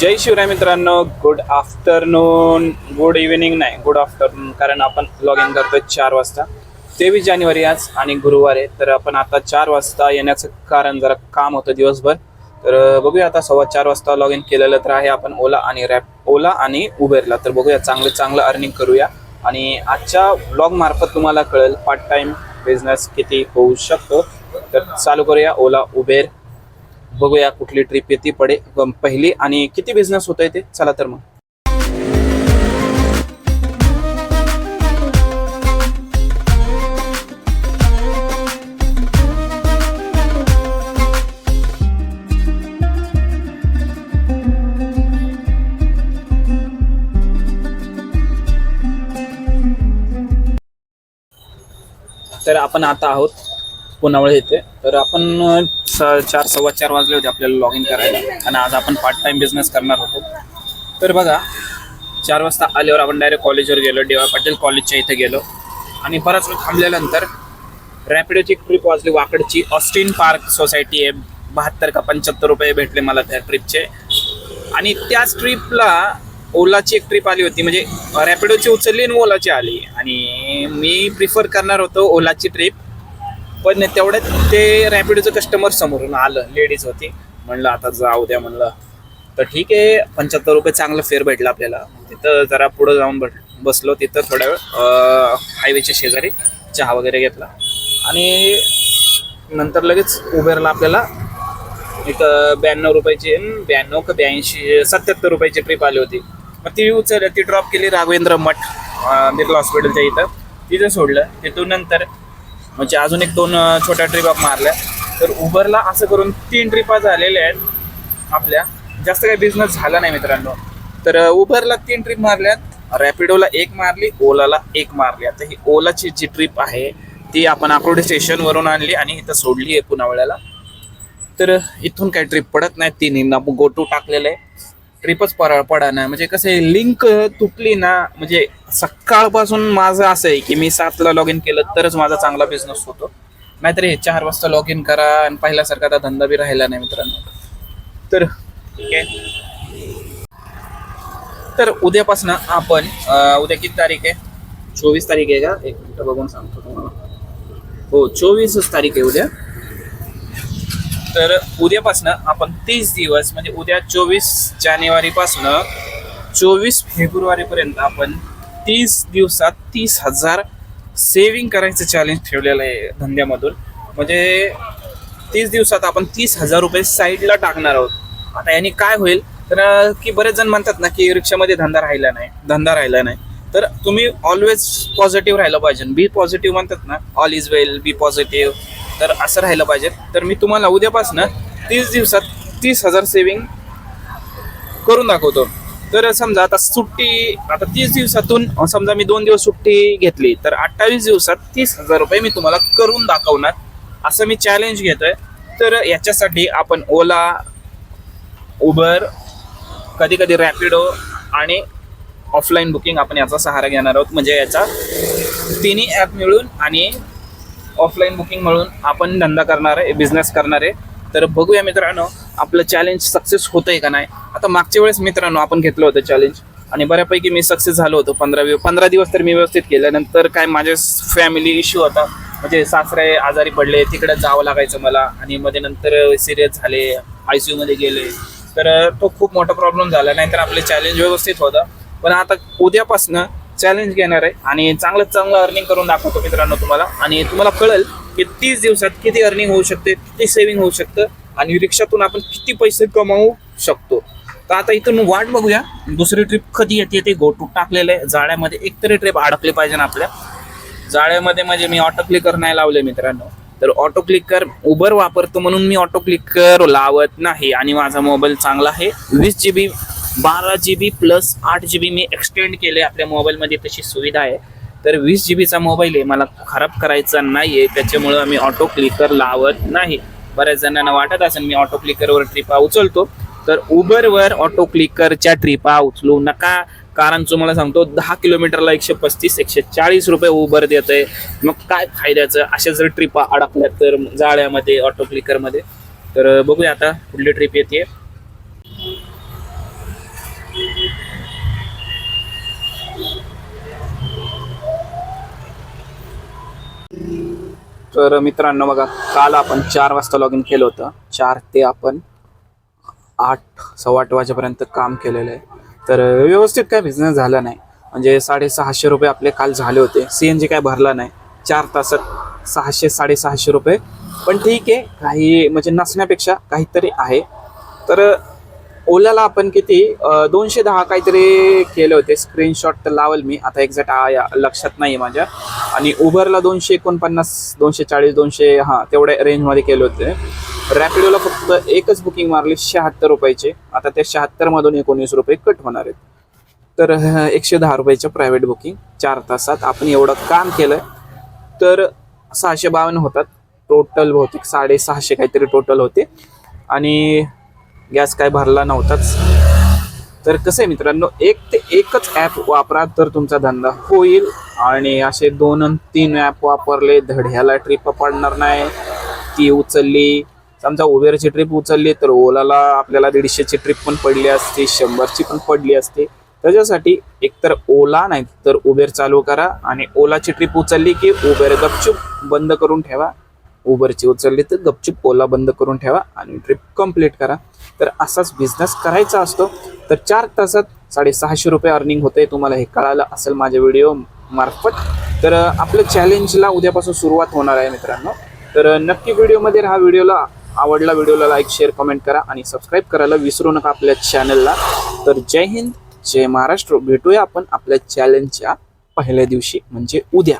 जय शिवराय मित्रांनो good afternoon good evening नाही good afternoon कारण आपण लॉग इन करतोय चार वाजता. तेवीस जानेवारी आज आणि गुरुवार आहे तर आपण आता चार वाजता येण्याचं कारण जरा काम होतं दिवसभर. तर बघूया आता सव्वा चार वाजता लॉग इन केलेलं तर आहे आपण ओला आणि रॅप ओला आणि उबेरला. तर बघूया चांगलं चांगलं अर्निंग करूया. आणि आजच्या ब्लॉग मार्फत तुम्हाला कळेल पार्ट टाइम बिझनेस किती होऊ शकतो. तर चालू करूया ओला उबेर. बघूया कुठली ट्रिप येते पडे पहिली आणि किती बिझनेस होतोय ते? चला तर मग. तर आपण आता आहोत पुनावळे येथे तर आपण स- चार सव्वा चार वाजले होते आपल्याला लॉग इन करायला. आणि आज आपण पार्ट टाइम बिझनेस करणार होतो. तर बघा चार वाजता आल्यावर आपण डायरेक्ट कॉलेजवर गेलो. डी वाय पाटील कॉलेजच्या इथे गेलो. आणि बराच वेळ थांबल्यानंतर रॅपिडोची ट्रिप वाजली. वाकडची ऑस्टिन पार्क सोसायटी आहे. बहात्तर का पंच्याहत्तर रुपये भेटले मला त्या ट्रिपचे आणि त्याच ट्रिपला ओलाची एक ट्रिप आली होती. म्हणजे रॅपिडोची उचलली आणि ओलाची आली. आणि मी प्रिफर करणार होतो ओलाची ट्रिप पण तेवढ्यात ते रॅपिडोचं कस्टमर समोरून आलं लेडीज होती म्हणलं आता जाऊ द्या म्हणलं. तर ठीक आहे पंच्याहत्तर रुपये चांगलं फेअर भेटलं आपल्याला. तिथं जरा पुढं जाऊन बट बसलो तिथं थोड्या वेळ हायवेच्या शेजारी चहा वगैरे घेतला. आणि नंतर लगेच उबेरला आपल्याला. एक ब्याण्णव रुपयाची ब्याण्णव का ब्याऐंशी सत्याहत्तर रुपयाची ट्रिप आली होती. मग ती उचल ती ड्रॉप केली राघवेंद्र मठ बिर्ला हॉस्पिटलच्या इथं. तिथं सोडलं. तिथून नंतर म्हणजे अजून एक दोन छोट्या ट्रिपा मारल्या. तर उबरला असं करून तीन ट्रिपा झालेल्या आहेत आपल्या. जास्त काही बिझनेस झाला नाही मित्रांनो. तर उबरला तीन ट्रिप मारल्यात. रॅपिडोला एक मारली ओलाला एक मारली. आता ही ओलाची जी ट्रिप आहे ती आपण आकुर्डी स्टेशनवरून आणली आणि इथं सोडली आहे पुनावळ्याला तर इथून काही ट्रिप पडत नाही तिन्ही गो टू टाकलेलं आहे. ट्रिपच पडा पडा ना म्हणजे कसं आहे लिंक तुटली ना म्हणजे सकाळपासून माझं असं आहे की मी सातला लॉग इन केलं तरच माझा चांगला बिझनेस होतो. नाहीतर हे चार वाजता लॉग इन करा आणि पहिल्यासारखा आता धंदा बी राहिला नाही मित्रांनो. तर ठीक आहे. तर उद्यापासून आपण उद्या किती तारीख आहे? चोवीस तारीख आहे का? एक मिनिट बघून सांगतो तुम्हाला. हो चोवीसच तारीख आहे उद्या. तर उद्यापासनं आपण तीस दिवस म्हणजे उद्या चोवीस जानेवारीपासनं चोवीस फेब्रुवारीपर्यंत आपण तीस दिवसात तीस हजार सेविंग करायचं चॅलेंज ठेवलेलं आहे धंद्यामधून. म्हणजे तीस दिवसात आपण तीस हजार रुपये साईडला टाकणार आहोत. आता यांनी काय होईल? तर की बरेच जण म्हणतात ना की रिक्षामध्ये धंदा राहिला नाही धंदा राहिला नाही. तर तुम्ही ऑलवेज पॉझिटिव्ह राहिलं पाहिजे. बी पॉझिटिव्ह म्हणतात ना all is well be positive तर असं राहिलं पाहिजे. तर मी तुम्हाला उद्यापासून तीस दिवसात तीस हजार सेविंग करून दाखवतो. तर समजा आता सुट्टी आता तीस दिवसातून समजा मी दोन दिवस सुट्टी घेतली तर अठ्ठावीस दिवसात तीस हजार रुपये मी तुम्हाला करून दाखवणार. असं मी चॅलेंज घेतोय. तर याच्यासाठी आपण ओला उबर कधी कधी रॅपिडो आणि ऑफलाईन बुकिंग आपण याचा सहारा घेणार आहोत. म्हणजे याचा तिन्ही ॲप मिळून आणि ऑफलाईन बुकिंग म्हणून आपण धंदा करणार आहे बिझनेस करणार आहे. तर बघूया मित्रांनो आपलं चॅलेंज सक्सेस होतंय का नाही? आता मागच्या वेळेस मित्रांनो आपण घेतलं होतं चॅलेंज आणि बऱ्यापैकी मी सक्सेस झालो होतो पंधरा वी पंधरा दिवस तर मी व्यवस्थित केल्यानंतर काय माझे फॅमिली इश्यू होता. म्हणजे सासरे आजारी पडले तिकडे जावं लागायचं मला आणि मध्ये नंतर सिरियस झाले आय सी यूमध्ये गेले. तर तो खूप मोठा प्रॉब्लेम झाला नाहीतर आपले चॅलेंज व्यवस्थित होतं. पण आता उद्यापासनं चॅलेंज घेणार आहे. आणि चांगलं चांगलं अर्निंग करून दाखवतो मित्रांनो तुम्हाला. आणि तुम्हाला कळेल की तीस दिवसात किती अर्निंग होऊ शकते किती सेव्हिंग होऊ शकतं. आणि रिक्षातून आपण किती पैसे कमावू शकतो. तर आता इथून वाट बघूया. दुसरी ट्रिप कधी येते ते गोटू टाकलेलं आहे. जाळ्यामध्ये एकतरी ट्रिप अडकली पाहिजे ना आपल्या. जाळ्यामध्ये म्हणजे मी ऑटो क्लिकर नाही लावले मित्रांनो. तर ऑटो क्लिकर उबर वापरतो म्हणून मी ऑटो क्लिकर लावत नाही. आणि माझा मोबाईल चांगला आहे. वीस जी बी बारा जी बी प्लस आठ जी बी मी एक्सटेंड केले आपल्या मोबाईलमध्ये तशी सुविधा आहे. तर वीस जी बीचा मोबाईल आहे मला खराब करायचा नाही आहे त्याच्यामुळं आम्ही ऑटो क्लिकर लावत नाही. बऱ्याच जणांना वाटत असेल मी ऑटो क्लिकरवर ट्रिपा उचलतो. तर उबरवर ऑटो क्लिकरच्या ट्रिपा उचलू नका. कारण तुम्हाला सांगतो दहा किलोमीटरला एकशे पस्तीस एकशे चाळीस रुपये उबर देत आहे मग काय फायद्याचं? अशा जर ट्रिपा अडकल्या तर जाळ्यामध्ये ऑटो क्लिकरमध्ये तर बघूया आता कुठली ट्रिप येते तर मित्रांनो बघा काल आपण चार वाजता लॉग इन केलं होतं. चार ते आपण आठ सव्वा आठ वाजेपर्यंत काम केलेलं आहे. तर व्यवस्थित काय बिझनेस झाला नाही. म्हणजे साडेसहाशे रुपये आपले काल झाले होते. सी एन जी काय भरला नाही. चार तासात सहाशे साडेसहाशे रुपये. पण ठीक आहे काही म्हणजे नसण्यापेक्षा काहीतरी आहे. तर ओलाला आपण किती दोनशे दहा काहीतरी केले होते. स्क्रीनशॉट तर लावल मी. आता एक्झॅक्ट लक्षात नाही माझ्या. आणि उबरला दोनशे एकोणपन्नास दोनशे चाळीस दोनशे हां तेवढ्या रेंजमध्ये केले होते. रॅपिडोला फक्त एकच बुकिंग मारली शहात्तर रुपयाचे. आता त्या शहात्तरमधून एकोणीस रुपये कट होणार आहेत. तर एकशे दहा रुपयाचं प्रायव्हेट बुकिंग चार तासात. आपण एवढं काम केलं तर सहाशे बावन्न होतात. टोटल बहुतेक साडेसहाशे काहीतरी टोटल होते. आणि गॅस काय भरला नव्हताच. तर कसं आहे मित्रांनो एक ते एकच ॲप वापरा तर तुमचा धंदा होईल. आणि असे दोन तीन ॲप वापरले धड्याला ट्रिप पडणार नाही. ती उचलली. समजा उबेरची ट्रिप उचलली तर ओलाला आपल्याला दीडशेची ट्रिप पण पडली असते शंभरची पण पडली असते. त्याच्यासाठी एकतर ओला नाही तर उबेर चालू करा. आणि ओलाची ट्रिप उचलली की उबेर गपचूप बंद करून ठेवा. उबरची उचलली तर गपचूप ओला बंद करून ठेवा. आणि ट्रिप कंप्लीट करा. तर असाच बिझनेस करायचा असतो. तर चार तासात साडेसहाशे रुपये अर्निंग होते तुम्हाला हे कळालं असेल माझ्या व्हिडिओ मार्फत. तर आपलं चॅलेंजला उद्यापासून सुरुवात होणार आहे मित्रांनो. तर नक्की व्हिडिओमध्ये हा व्हिडिओला आवडला व्हिडिओला लाईक शेअर कमेंट करा आणि सबस्क्राईब करायला विसरू नका आपल्या चॅनलला तर जय हिंद जय महाराष्ट्र. भेटूया आपण आपल्या चॅलेंजच्या पहिल्या दिवशी म्हणजे उद्या.